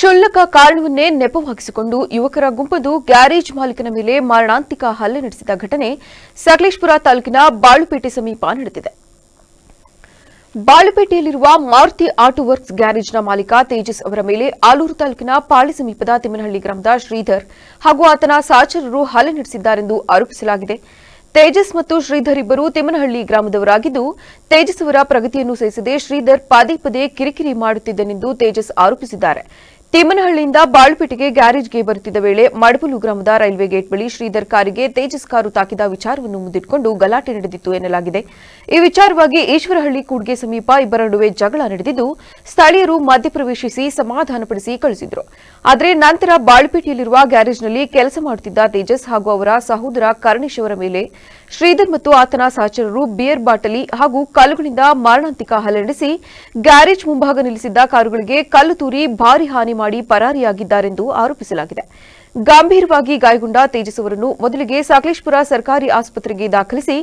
ಕ್ಷುಲ್ಲಕ ಕಾರಣವನ್ನೇ ನೆಪವಾಗಿಸಿಕೊಂಡು ಯುವಕರ ಗುಂಪದು ಗ್ಯಾರೇಜ್ ಮಾಲೀಕನ ಮೇಲೆ ಮಾರಣಾಂತಿಕ ಹಲ್ಲೆ ನಡೆಸಿದ ಘಟನೆ ಸಕಲೇಶ್ಪುರ ತಾಲೂಕಿನ ಬಾಳುಪೇಟೆ ಸಮೀಪ ನಡೆದಿದೆ. ಬಾಳುಪೇಟೆಯಲ್ಲಿರುವ ಮಾರುತಿ ಆಟೋ ವರ್ಕ್ಸ್ ಗ್ಯಾರೇಜ್ನ ಮಾಲೀಕ ತೇಜಸ್ ಅವರ ಮೇಲೆ ಆಲೂರು ತಾಲೂಕಿನ ಪಾಳಿ ಸಮೀಪದ ತಿಮ್ಮನಹಳ್ಳಿ ಗ್ರಾಮದ ಶ್ರೀಧರ್ ಹಾಗೂ ಆತನ ಸಹಚರರು ಹಲ್ಲೆ ನಡೆಸಿದ್ದಾರೆಂದು ಆರೋಪಿಸಲಾಗಿದೆ. ತೇಜಸ್ ಮತ್ತು ಶ್ರೀಧರ್ ಇಬ್ಬರು ತಿಮ್ಮನಹಳ್ಳಿ ಗ್ರಾಮದವರಾಗಿದ್ದು, ತೇಜಸ್ ಅವರ ಪ್ರಗತಿಯನ್ನು ಸಹಿಸದೆ ಶ್ರೀಧರ್ ಪದೇ ಪದೇ ಕಿರಿಕಿರಿ ಮಾಡುತ್ತಿದ್ದನೆಂದು ತೇಜಸ್ ಆರೋಪಿಸಿದ್ದಾರೆ. ತಿಮ್ಮನಹಳ್ಳಿಯಿಂದ ಬಾಳ್ಪೇಟೆಗೆ ಗ್ಯಾರೇಜ್ಗೆ ಬರುತ್ತಿದ್ದ ವೇಳೆ ಮಡಬಲು ಗ್ರಾಮದ ರೈಲ್ವೆ ಗೇಟ್ ಬಳಿ ಶ್ರೀಧರ್ ಕಾರಿಗೆ ತೇಜಸ್ ಕಾರು ತಾಕಿದ ವಿಚಾರವನ್ನು ಮುಂದಿಟ್ಟುಕೊಂಡು ಗಲಾಟೆ ನಡೆದಿತ್ತು ಎನ್ನಲಾಗಿದೆ. ಈ ವಿಚಾರವಾಗಿ ಈಶ್ವರಹಳ್ಳಿ ಕೂಡ್ಗೆ ಸಮೀಪ ಇಬ್ಬರ ನಡುವೆ ಜಗಳ ನಡೆದಿದ್ದು, ಸ್ಥಳೀಯರು ಮಧ್ಯಪ್ರವೇಶಿಸಿ ಸಮಾಧಾನಪಡಿಸಿ ಕಳಿಸಿದ್ರು. ಆದರೆ ನಂತರ ಬಾಳ್ಪೇಟೆಯಲ್ಲಿರುವ ಗ್ಯಾರೇಜ್ನಲ್ಲಿ ಕೆಲಸ ಮಾಡುತ್ತಿದ್ದ ತೇಜಸ್ ಹಾಗೂ ಅವರ ಸಹೋದರ ಕರ್ಣೇಶ್ ಅವರ ಮೇಲೆ ಶ್ರೀಧರ್ ಮತ್ತು ಆತನ ಸಹಚರರು ಬಿಯರ್ ಬಾಟಲಿ ಹಾಗೂ ಕಲ್ಲುಗಳಿಂದ ಮಾರಣಾಂತಿಕ ಹಲ್ಲೆ ನಡೆಸಿ ಗ್ಯಾರೇಜ್ ಮುಂಭಾಗ ನಿಲ್ಲಿಸಿದ್ದ ಕಾರುಗಳಿಗೆ ಕಲ್ಲು ತೂರಿ ಭಾರಿ ಹಾನಿ ಮಾಡಿ ಪರಾರಿಯಾಗಿದ್ದಾರೆಂದು ಆರೋಪಿಸಲಾಗಿದೆ. ಗಂಭೀರವಾಗಿ ಗಾಯಗೊಂಡ ತೇಜಸ್ ಅವರನ್ನು ಮೊದಲಿಗೆ ಸಕಲೇಶ್ಪುರ ಸರ್ಕಾರಿ ಆಸ್ಪತ್ರೆಗೆ ದಾಖಲಿಸಿ,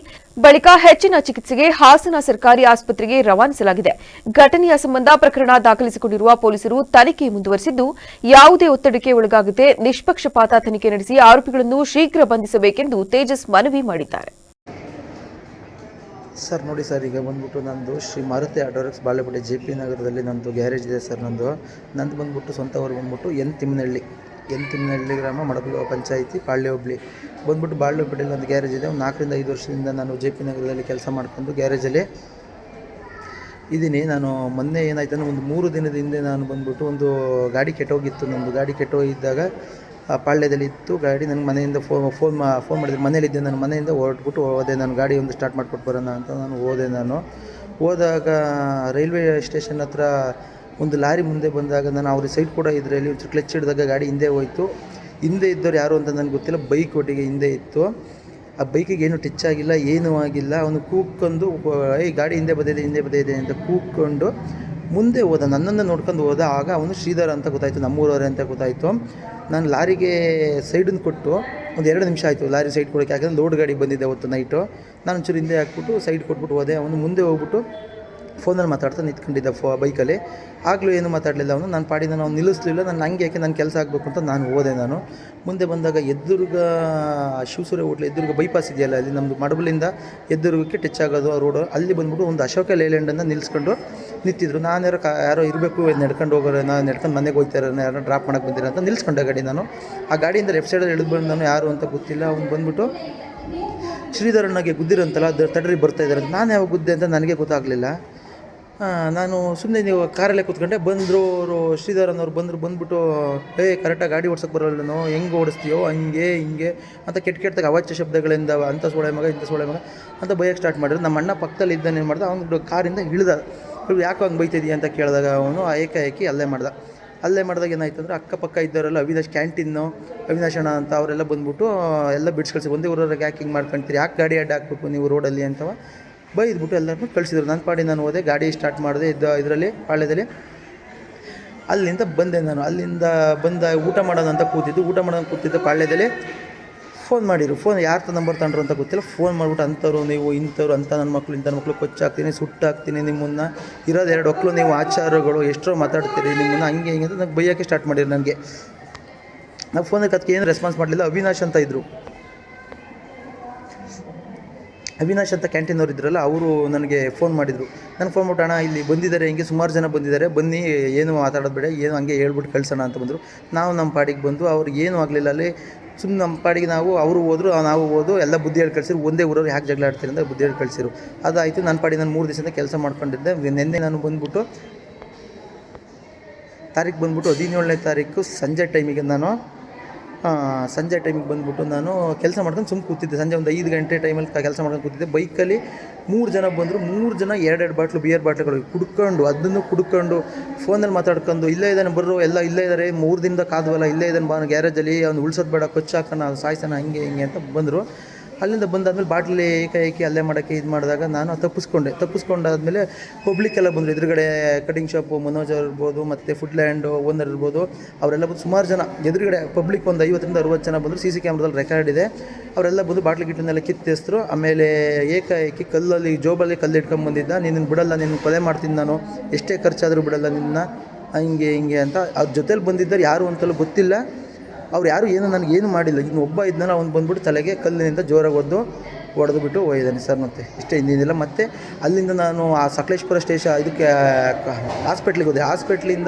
ಬಳಿಕ ಹೆಚ್ಚಿನ ಚಿಕಿತ್ಸೆಗೆ ಹಾಸನ ಸರ್ಕಾರಿ ಆಸ್ಪತ್ರೆಗೆ ರವಾನಿಸಲಾಗಿದೆ. ಘಟನೆಯ ಸಂಬಂಧ ಪ್ರಕರಣ ದಾಖಲಿಸಿಕೊಂಡಿರುವ ಪೊಲೀಸರು ತನಿಖೆ ಮುಂದುವರೆಸಿದ್ದು, ಯಾವುದೇ ಒತ್ತಡಕ್ಕೆ ಒಳಗಾಗದೆ ನಿಷ್ಪಕ್ಷಪಾತ ತನಿಖೆ ನಡೆಸಿ ಆರೋಪಿಗಳನ್ನು ಶೀಘ್ರ ಬಂಧಿಸಬೇಕೆಂದು ತೇಜಸ್ ಮನವಿ ಮಾಡಿದ್ದಾರೆ. ಸರ್, ನೋಡಿ ಸರ್, ಈಗ ಬಂದ್ಬಿಟ್ಟು ನಂದು Shri Maruti auto rickshaw Balepete J P ನಗರದಲ್ಲಿ ನಂದು ಗ್ಯಾರೇಜ್ ಇದೆ ಸರ್ ನಂದು. ನಂದು ಬಂದ್ಬಿಟ್ಟು ಸ್ವಂತ ಊರು ಬಂದ್ಬಿಟ್ಟು ಎನ್ ತಿಮ್ಮನಹಳ್ಳಿ ಎನ್ ತಿಮ್ಮನಹಳ್ಳಿ ಗ್ರಾಮ ಮಡಬಲ ಪಂಚಾಯಿತಿ ಪಾಳ್ಯ ಹೋಬ್ಳಿ ಬಂದ್ಬಿಟ್ಟು ಬಾಳೆಪೇಟೆಯಲ್ಲಿ ಒಂದು ಗ್ಯಾರೇಜ್ ಇದೆ. ಒಂದು ನಾಲ್ಕರಿಂದ ಐದು ವರ್ಷದಿಂದ ನಾನು ಜೆ ಪಿ ನಗರದಲ್ಲಿ ಕೆಲಸ ಮಾಡ್ಕೊಂಡು ಗ್ಯಾರೇಜಲ್ಲಿ ಇದ್ದೀನಿ ನಾನು ಮೊನ್ನೆ ಏನಾಯ್ತು ಅಂದರೆ ಒಂದು ಮೂರು ದಿನದ ಹಿಂದೆ ನಾನು ಬಂದ್ಬಿಟ್ಟು ಒಂದು ಗಾಡಿ ಕೆಟ್ಟೋಗಿತ್ತು. ನಂದು ಗಾಡಿ ಕೆಟ್ಟೋಗಿದ್ದಾಗ ಆ ಪಾಳ್ಯದಲ್ಲಿ ಗಾಡಿ ನನಗೆ ಮನೆಯಿಂದ ಫೋನ್ ಫೋನ್ ಮಾ, ಫೋನ್ ಮಾಡಿದ್ರು ಮನೇಲಿದ್ದೆ ನಾನು ಮನೆಯಿಂದ ಹೊರಟ್ಬಿಟ್ಟು ಹೋದೆ, ನಾನು ಗಾಡಿ ಒಂದು ಸ್ಟಾರ್ಟ್ ಮಾಡ್ಕೊಟ್ಟು ಬರೋಣ ಅಂತ ನಾನು ಹೋದೆ ನಾನು. ಹೋದಾಗ ರೈಲ್ವೆ ಸ್ಟೇಷನ್ ಹತ್ರ ಒಂದು ಲಾರಿ ಮುಂದೆ ಬಂದಾಗ ನಾನು ಅವ್ರಿಗೆ ಸೈಡ್ ಕೂಡ ಇದರಲ್ಲಿ ಒಂಚೂರು ಕ್ಲಚ್ ಹಿಡಿದಾಗ ಗಾಡಿ ಹಿಂದೆ ಹೋಯಿತು. ಹಿಂದೆ ಇದ್ದವ್ರು ಯಾರು ಅಂತ ನನಗೆ ಗೊತ್ತಿಲ್ಲ, ಬೈಕ್ ಒಟ್ಟಿಗೆ ಹಿಂದೆ ಇತ್ತು. ಆ ಬೈಕಿಗೆ ಏನು ಟಚ್ ಆಗಿಲ್ಲ, ಏನೂ ಆಗಿಲ್ಲ, ಅವನು ಕೂಕ್ಕೊಂಡು ಐ ಗಾಡಿ ಹಿಂದೆ ಬದಿದೆ ಹಿಂದೆ ಬದಿದೆ ಅಂತ ಕೂಗ್ಕೊಂಡು ಮುಂದೆ ಹೋದ, ನನ್ನನ್ನು ನೋಡ್ಕೊಂಡು ಹೋದ ಆಗ ಅವನು ಶ್ರೀಧರ್ ಅಂತ ಗೊತ್ತಾಯಿತು, ನಮ್ಮೂರವರೇ ಅಂತ ಗೊತ್ತಾಯಿತು. ನಾನು ಲಾರಿಗೆ ಸೈಡನ್ನು ಕೊಟ್ಟು ಒಂದು ಎರಡು ನಿಮಿಷ ಆಯಿತು ಲಾರಿ ಸೈಡ್ ಕೊಡೋಕ್ಕೆ, ಯಾಕಂದ್ರೆ ಲೋಡ್ ಗಾಡಿ ಬಂದಿದ್ದೆ ಅವತ್ತು ನೈಟು ನಾನು ಒಂಚೂರು ಹಿಂದೆ ಹಾಕ್ಬಿಟ್ಟು ಸೈಡ್ ಕೊಟ್ಬಿಟ್ಟು ಹೋದೆ. ಅವನು ಮುಂದೆ ಹೋಗ್ಬಿಟ್ಟು ಫೋನಲ್ಲಿ ಮಾತಾಡ್ತಾ ನಿಂತ್ಕೊಂಡಿದ್ದ ಫೋ ಬೈಕಲ್ಲಿ. ಆಗಲೂ ಏನು ಮಾತಾಡಲಿಲ್ಲ ಅವನು. ನಾನು ಪಾಡಿನ ನಾನು ನಿಲ್ಲಿಸಲಿಲ್ಲ. ನಾನು ಹಂಗೆ ಯಾಕೆ ನನ್ನ ಕೆಲಸ ಆಗಬೇಕು ಅಂತ ನಾನು ಹೋದೆ ನಾನು. ಮುಂದೆ ಬಂದಾಗ ಎದುರುಗ ಶಿವಸೂರ್ಯ ಹೋಟ್ಲು ಎದುರುಗ ಬೈಪಾಸ್ ಇದೆಯಲ್ಲ, ಅಲ್ಲಿ ನಮ್ಮದು ಮಡಬಲಿಂದ ಎದುರುಗಕ್ಕೆ ಟಚ್ ಆಗೋದು, ಆ ರೋಡು ಅಲ್ಲಿ ಬಂದ್ಬಿಟ್ಟು ಒಂದು ಅಶೋಕ ಲೇಲ್ಯಾಂಡನ್ನು ನಿಲ್ಲಿಸ್ಕೊಂಡು ನಿಂತಿದ್ರು. ನಾನು ಯಾರೋ ಕಾ ಯಾರೋ ಇರಬೇಕು ನಡ್ಕೊಂಡು ಹೋಗೋರು, ನಾನು ನಡ್ಕೊಂಡು ಮನೆಗೆ ಹೋಗ್ತಾರೆ ಯಾರೋ ಡ್ರಾಪ್ ಮಾಡೋಕ್ಕೆ ಬಂದಿರೋ ಅಂತ ನಿಲ್ಲಿಸ್ಕೊಂಡೆ ಗಾಡಿ ನಾನು. ಆ ಗಾಡಿಯಿಂದ ಲೆಫ್ಟ್ ಸೈಡಲ್ಲಿ ಎಳೆದು ಬಂದು ನಾನು ಯಾರು ಅಂತ ಗೊತ್ತಿಲ್ಲ. ಅವ್ನು ಬಂದ್ಬಿಟ್ಟು ಶ್ರೀಧರಣ್ಣಗೆ ಗುದ್ದಿರಂತಲ್ಲ ಅದು ತಡ್ರಿ ಬರ್ತಾ ಇದ್ದಾರೆ ಅಂತ. ನಾನು ಯಾವಾಗ ಗುದ್ದೆ ಅಂತ ನನಗೆ ಗೊತ್ತಾಗಲಿಲ್ಲ. ನಾನು ಸುಮ್ಮನೆ ನೀವು ಕಾರಲ್ಲೇ ಕೂತ್ಕೊಂಡೆ. ಬಂದರು ಅವರು ಶ್ರೀಧರನ್ನವ್ರು ಬಂದರು, ಬಂದ್ಬಿಟ್ಟು, ಏ ಕರೆಕ್ಟಾಗಿ ಗಾಡಿ ಓಡ್ಸೋಕೆ ಬರೋಲ್ಲನೋ ಹೆಂಗೆ ಓಡಿಸ್ತೀಯೋ, ಹಂಗೆ, ಹಿಂಗೆ ಅಂತ ಕೆಟ್ಟ ಕೆಟ್ಟದಾಗ ಅವಾಚ್ಯ ಶಬ್ದಗಳಿಂದ ಅಂತ ಸೋಳೆ ಮಗ, ಇಂಥ ಸೋಳೆ ಮಗ ಅಂತ ಬೈಯಕ್ಕೆ ಸ್ಟಾರ್ಟ್ ಮಾಡಿದ್ರು. ನಮ್ಮ ಅಣ್ಣ ಪಕ್ಕದಲ್ಲಿ ಇದ್ದಾನೆ ಏನು ಮಾಡ್ದೆ, ಅವ್ನು ಕಾರಿಂದ ಇಳಿದ. ಯಾಕೆ ಹಂಗೆ ಬೈತಿದ್ದೀಯ ಅಂತ ಕೇಳಿದಾಗ ಅವನು ಏಕಾಏಕಿ ಅಲ್ಲೇ ಮಾಡ್ದ. ಅಲ್ಲೇ ಮಾಡಿದಾಗ ಏನಾಯ್ತು ಅಂದರೆ ಅಕ್ಕಪಕ್ಕ ಇದ್ದವರೆಲ್ಲ ಅವಿನಾಶ್ ಕ್ಯಾಂಟೀನು, ಅವಿನಾಶ್ ಅಣ್ಣ ಅಂತ ಅವರೆಲ್ಲ ಬಂದ್ಬಿಟ್ಟು, ಎಲ್ಲ ಬಿಡ್ಸ್ಕಳ್ಸಿ ಒಂದೇ ಊರವ್ರಿಗೆ ಯಾಕೆ ಹಿಂಗೆ ಯಾಕೆ ಗಾಡಿ ಅಡ್ಡ ಹಾಕ್ಬೇಕು ನೀವು ರೋಡಲ್ಲಿ? ಅಂತವ. ಬೈದ್ಬಿಟ್ಟು ಎಲ್ಲರನ್ನೂ ಕಳಿಸಿದ್ರು. ನನ್ನ ಪಾಡಿ ನಾನು ಹೋದೆ, ಗಾಡಿ ಸ್ಟಾರ್ಟ್ ಮಾಡಿದೆ, ಇದ್ದ ಇದರಲ್ಲಿ, ಪಾಳ್ಯದಲ್ಲಿ. ಅಲ್ಲಿಂದ ಬಂದೆ ನಾನು. ಅಲ್ಲಿಂದ ಬಂದ ಊಟ ಮಾಡೋಣ ಅಂತ ಕೂತಿದ್ದು. ಊಟ ಮಾಡೋಣ ಕೂತಿದ್ದ ಪಾಳ್ಯದಲ್ಲಿ ಫೋನ್ ಮಾಡಿದ್ರು. ಫೋನ್ ಯಾರ್ದು ನಂಬರ್ ತಗೊಂಡ್ರು ಅಂತ ಗೊತ್ತಿಲ್ಲ. ಫೋನ್ ಮಾಡಿಬಿಟ್ಟು ಅಂಥವ್ರು ನೀವು, ಇಂಥವ್ರು ಅಂತ ನನ್ನ ಮಕ್ಕಳು ಇಂಥ ಮಕ್ಕಳು ಕೊಚ್ಚಾಕ್ತೀನಿ, ಸುಟ್ಟಾಕ್ತೀನಿ ನಿಮ್ಮನ್ನು. ಇರೋದು ಎರಡು ಮಕ್ಕಳು ನೀವು ಆಚಾರಗಳು, ಎಷ್ಟೋ ಮಾತಾಡ್ತೀರಿ ನಿಮ್ಮನ್ನು, ಹಂಗೆ ಹಿಂಗೆ ಅಂತ ನಂಗೆ ಬೈಯೋಕ್ಕೆ ಸ್ಟಾರ್ಟ್ ಮಾಡಿರು ನನಗೆ. ನಾವು ಫೋನಿಗೆ ಅದಕ್ಕೆ ಏನು ರೆಸ್ಪಾನ್ಸ್ ಮಾಡಲಿಲ್ಲ. ಅವಿನಾಶ್ ಅಂತ ಇದ್ದರು ಅವಿನಾಶ್ ಅಂತ ಕ್ಯಾಂಟೀನ್ ಅವ್ರು ಇದ್ರಲ್ಲ, ಅವರು ನನಗೆ ಫೋನ್ ಮಾಡಿದರು. ನಾನು ಫೋನ್ ಮಾಡ್ಬಿಟ್ಟು, ಅಣ್ಣ, ಇಲ್ಲಿ ಬಂದಿದ್ದಾರೆ, ಹಿಂಗೆ ಸುಮಾರು ಜನ ಬಂದಿದ್ದಾರೆ, ಬನ್ನಿ, ಏನು ಮಾತಾಡೋದು ಬೇಡ, ಏನು ಹಂಗೆ ಹೇಳ್ಬಿಟ್ಟು ಕಳ್ಸೋಣ ಅಂತ ಬಂದರು. ನಾವು ನಮ್ಮ ಪಾಡಿಗೆ ಬಂದು ಅವ್ರಿಗೆ ಏನೂ ಆಗಲಿಲ್ಲ, ಅಲ್ಲಿ ಸುಮ್ಮನೆ ನಮ್ಮ ಪಾಡಿಗೆ ನಾವು, ಅವರು ಹೋದ್ರು, ನಾವು ಹೋದು, ಎಲ್ಲ ಬುದ್ಧಿ ಹೇಳಿ ಕಳಿಸಿರು ಒಂದೇ ಊರವ್ರು ಯಾಕೆ ಜಗಳ ಆಡ್ತೀರಿ ಅಂತ ಬುದ್ಧಿ ಹೇಳಿ ಕಳಿಸಿರು ಅದಾಯಿತು ನನ್ನ ಪಾಡಿಗೆ ನಾನು ಮೂರು ದಿವಸದಿಂದ ಕೆಲಸ ಮಾಡ್ಕೊಂಡಿದ್ದೆ. ನಿನ್ನೆ ನಾನು ಬಂದ್ಬಿಟ್ಟು, ತಾರೀಕು ಬಂದ್ಬಿಟ್ಟು ಹದಿನೇಳನೇ ತಾರೀಕು ಸಂಜೆ ಟೈಮಿಗೆ ನಾನು ಸಂಜೆ ಟೈಮಿಗೆ ಬಂದುಬಿಟ್ಟು ನಾನು ಕೆಲಸ ಮಾಡ್ಕೊಂಡು ಸುಮ್ಮನೆ ಕೂತಿದ್ದೆ. ಸಂಜೆ ಒಂದು ಐದು ಗಂಟೆ ಟೈಮಲ್ಲಿ ಕೆಲಸ ಮಾಡ್ಕೊಂಡು ಕೂತಿದ್ದೆ. ಬೈಕಲ್ಲಿ ಮೂರು ಜನ ಬಂದರು. ಮೂರು ಜನ ಎರಡೆರಡು ಬಾಟ್ಲು ಬಿಯರ್ ಬಾಟ್ಲುಗಳು ಕುಡ್ಕೊಂಡು, ಅದನ್ನು ಕುಡ್ಕೊಂಡು ಫೋನಲ್ಲಿ ಮಾತಾಡ್ಕೊಂಡು, ಇಲ್ಲೇ ಇದ್ದಾನೆ ಬರೋ ಎಲ್ಲ ಇಲ್ಲೇ ಇದ್ದಾರೆ ಮೂರು ದಿನದ ಕಾದ್ವಲ್ಲ ಇಲ್ಲೇ ಇದ್ದಾನೆ ಬಾನು ಗ್ಯಾರೇಜಲ್ಲಿ ಅವ್ನು ಉಳ್ಸೋದು ಬೇಡ ಕೊಚ್ಚಾಕನ ಸಾಯ್ಸೋಣ, ಹಂಗೆ ಹಿಂಗೆ ಅಂತ ಬಂದರು. ಅಲ್ಲಿಂದ ಬಂದಾದ್ಮೇಲೆ ಬಾಟ್ಲಿ ಏಕಾಏಕಿ ಅಲ್ಲೇ ಮಾಡೋಕ್ಕೆ ಇದು ಮಾಡಿದಾಗ ನಾನು ತಪ್ಪಿಸ್ಕೊಂಡೆ. ತಪ್ಪಿಸ್ಕೊಂಡಾದ್ಮೇಲೆ ಪಬ್ಲಿಕ್ ಎಲ್ಲ ಬಂದರು. ಎದುರುಗಡೆ ಕಟಿಂಗ್ ಶಾಪು, ಮನೋಜ್ ಇರ್ಬೋದು ಮತ್ತು ಫುಡ್ ಲ್ಯಾಂಡು ಓನರ್ ಇರ್ಬೋದು, ಅವರೆಲ್ಲ ಬಂದು ಸುಮಾರು ಜನ. ಎದುರುಗಡೆ ಪಬ್ಲಿಕ್ ಒಂದು ಐವತ್ತರಿಂದ ಅರುವತ್ತು ಜನ ಬಂದರು. ಸಿ ಸಿ ಕ್ಯಾಮ್ರದಲ್ಲಿ ರೆಕಾರ್ಡ್ ಇದೆ. ಅವರೆಲ್ಲ ಬಂದು ಬಾಟ್ಲಿ ಗಿಟ್ಲನ್ನೆಲ್ಲ ಕಿತ್ತೆಸ್ತರು ಆಮೇಲೆ ಏಕಾಏಕಿ ಕಲ್ಲಲ್ಲಿ, ಜೋಬಲ್ಲಿ ಕಲ್ಲು ಇಟ್ಕೊಂಬಂದಿದ್ದ ನಿನ್ನ ಬಿಡಲ್ಲ ನಿನ್ನ ಕೊಲೆ ಮಾಡ್ತೀನಿ ನಾನು. ಎಷ್ಟೇ ಖರ್ಚಾದರೂ ಬಿಡಲ್ಲ ನಿನ್ನ. ಹಿಂಗೆ ಹಿಂಗೆ ಅಂತ. ಅವ್ರ ಜೊತೇಲಿ ಬಂದಿದ್ದಾರೆ ಯಾರು ಅಂತಲೂ ಗೊತ್ತಿಲ್ಲ. ಅವ್ರು ಯಾರು ಏನು ನನಗೇನು ಮಾಡಿಲ್ಲ. ಇನ್ನು ಒಬ್ಬ ಇದ್ನಲ್ಲ, ಅವ್ನು ಬಂದ್ಬಿಟ್ಟು ತಲೆಗೆ ಕಲ್ಲಿನಿಂದ ಜೋರಾಗಿ ಒದ್ದು ಹೊಡೆದು ಬಿಟ್ಟು ಹೋಗಿದ್ದಾನೆ ಸರ್ ಮತ್ತೆ. ಇಷ್ಟೇ ಇನ್ನೇನಿಲ್ಲ. ಮತ್ತು ಅಲ್ಲಿಂದ ನಾನು ಆ ಸಕಲೇಶ್ಪುರ ಸ್ಟೇಷನ್ ಇದಕ್ಕೆ ಹಾಸ್ಪಿಟ್ಲಿಗೆ ಹೋದೆ. ಹಾಸ್ಪಿಟ್ಲಿಂದ